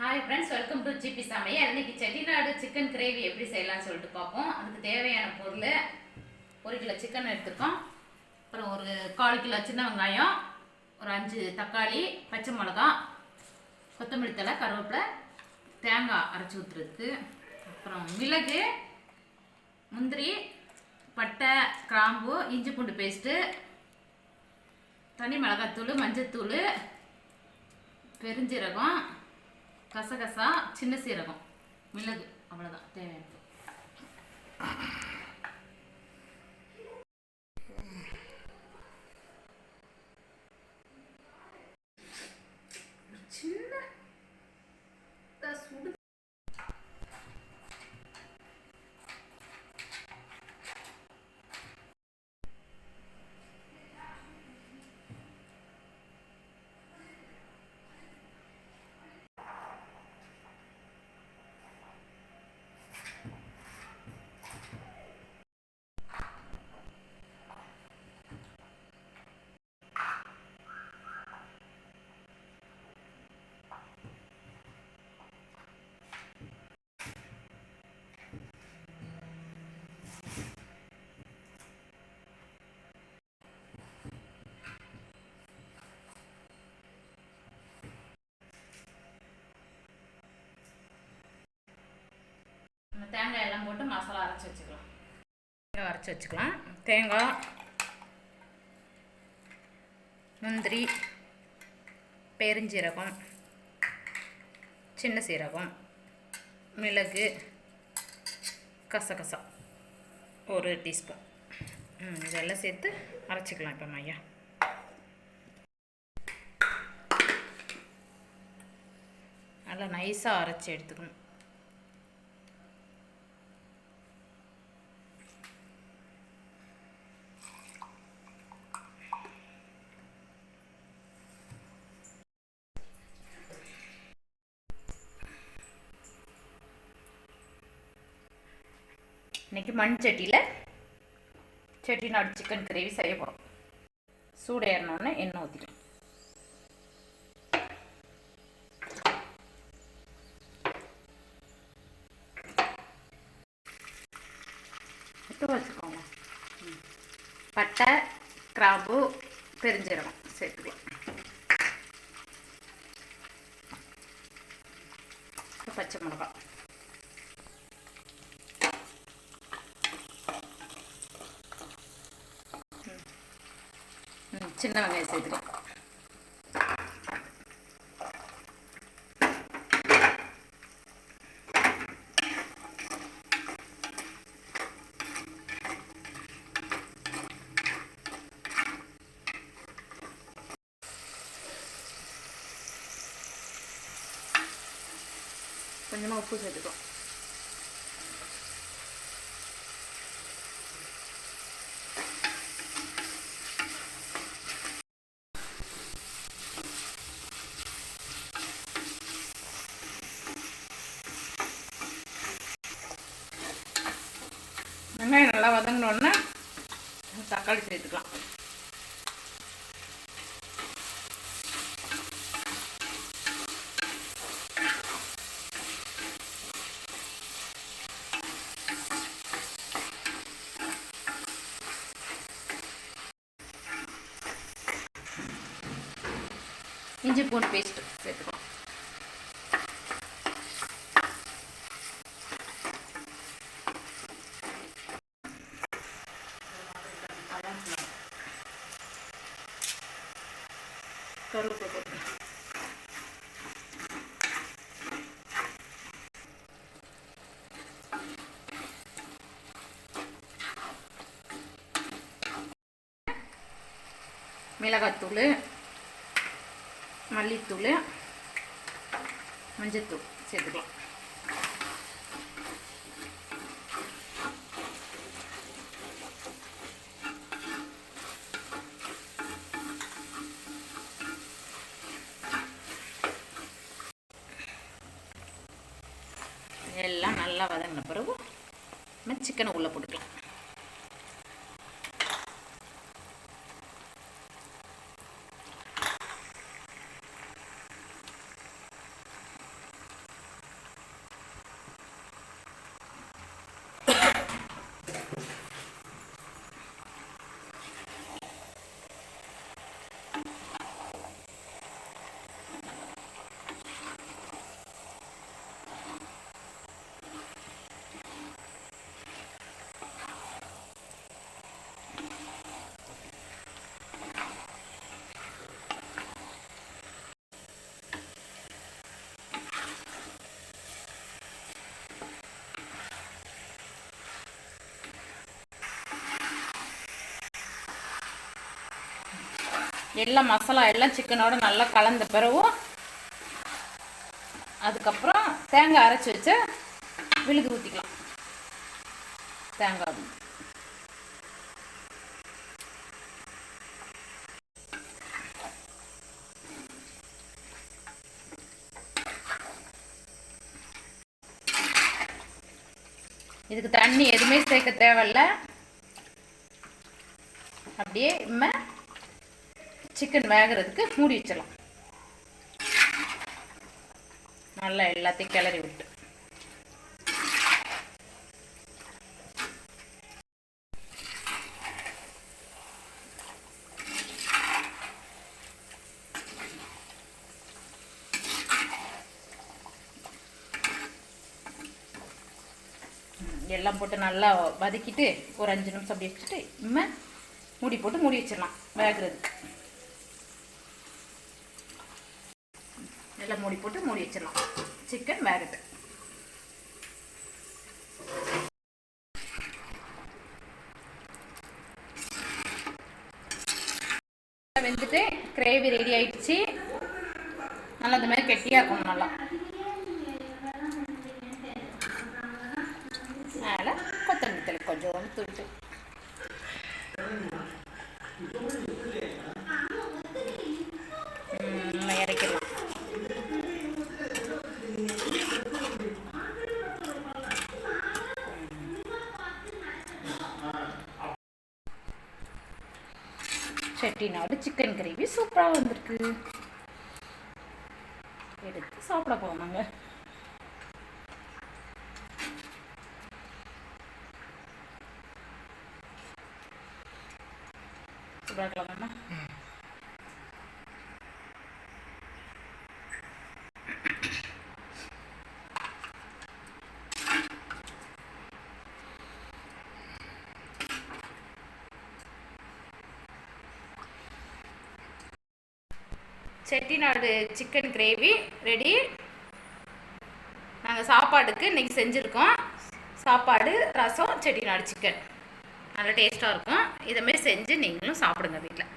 Hi friends welcome to GP சமையல் இன்னைக்கு Chettinad chicken gravy எப்படி செய்யலாம்னு சொல்லிட்டு பார்ப்போம். அதுக்கு தேவையான பொருள் ஒரு கிலோ சிக்கன் எடுத்துருக்கோம். அப்புறம் ஒரு கால் கிலோ சின்ன வெங்காயம் ஒரு அஞ்சு தக்காளி பச்சை மிளகா கொத்தமல்லி தழை கருவேப்பிலை தேங்காய் அரைச்சி ஊற்றுறதுக்கு அப்புறம் மிளகு முந்திரி பட்டை கிராம்பு இஞ்சி பூண்டு பேஸ்ட்டு தனி மிளகாத்தூள் மஞ்சத்தூள் பெருஞ்சீரகம் கசகசா சின்ன சீரகம் மிளகு அவ்வளோதான் தேவையானது. நம்ம தேங்காய் எல்லாம் போட்டு மசாலா அரைச்சி வச்சுக்கலாம். தேங்காய் அரைச்சி வச்சுக்கலாம். தேங்காய் முந்திரி பெருஞ்சீரகம் சின்ன சீரகம் மிளகு கசகசா ஒரு டீஸ்பூன். இதெல்லாம் சேர்த்து அரைச்சிக்கலாம் இப்போ மையா. நல்லா நைஸாக அரைச்சி எடுத்துக்கணும். இன்னைக்கு மண் சட்டியில் செட்டிநாடு சிக்கன் கிரேவி செய்ய போகிறோம் சூடு ஏறினோடனே எண்ணெய் ஊற்றிக்கலாம் வச்சுக்கோங்க. பட்டை கிராம்பு பெருஞ்சீரகம் சேர்த்துக்கலாம். பச்சை மிளகாய். சின்ன வெங்காயம் சேர்த்துக்கலாம் கொஞ்சமாக உப்பு சேர்த்துக்கோ வெங்காயம் நல்லா வதங்கினோடனே தக்காளி சேர்த்துக்கலாம். இஞ்சி பூண்டு பேஸ்ட் சேர்த்துக்கலாம் கருவேப்பிலை போட்டுக்கலாம் மிளகாத்தூள் மல்லித்தூள் மஞ்சத்தூள் சேர்த்துக்கலாம். எல்லாம் நல்லா வதங்கின பிறகு நம்ம சிக்கனை உள்ளே போட்டுக்கலாம். எல்லாம் மசாலா எல்லாம் சிக்கனோட நல்லா கலந்த பிறவும் அதுக்கப்புறம் தேங்காய் அரைச்சி வச்சு விழுது ஊற்றிக்கலாம் தேங்காய் இதுக்கு தண்ணி எதுவுமே சேர்க்க தேவையில்ல. அப்படியே இம்ம சிக்கன் வேகிறதுக்கு மூடி வச்சிடலாம். நல்லா எல்லாத்தையும் கிளறி விட்டு. எல்லாம் போட்டு நல்லா வதக்கிட்டு ஒரு அஞ்சு நிமிஷம் அப்படி வச்சுட்டு இம்மை மூடி போட்டு மூடி வச்சிடலாம் வேகிறதுக்கு. எல்லாம் மூடி போட்டு மூடி வச்சிடலாம். சிக்கன் வேகட்டு வெந்துட்டு கிரேவி ரெடி ஆயிடுச்சு. நல்லா இந்த மாதிரி கெட்டியாக இருக்கும் நல்லா. அதனால் கொத்தமல்லி தலை கொஞ்சம் தூட்டு நம்ம இறக்கிடலாம் செட்டிநாடு சிக்கன் கிரேவி சூப்பராக வந்திருக்கு. எடுத்து சாப்பிட போனாங்க சூப்பராக இருக்கலாமா செட்டிநாடு சிக்கன் கிரேவி ரெடி நாங்கள் சாப்பாடுக்கு இன்றைக்கி செஞ்சுருக்கோம். சாப்பாடு ரசம் செட்டிநாடு சிக்கன் நல்லா டேஸ்ட்டாக இருக்கும். இதேமாரி செஞ்சு நீங்களும் சாப்பிடுங்க வீட்டில்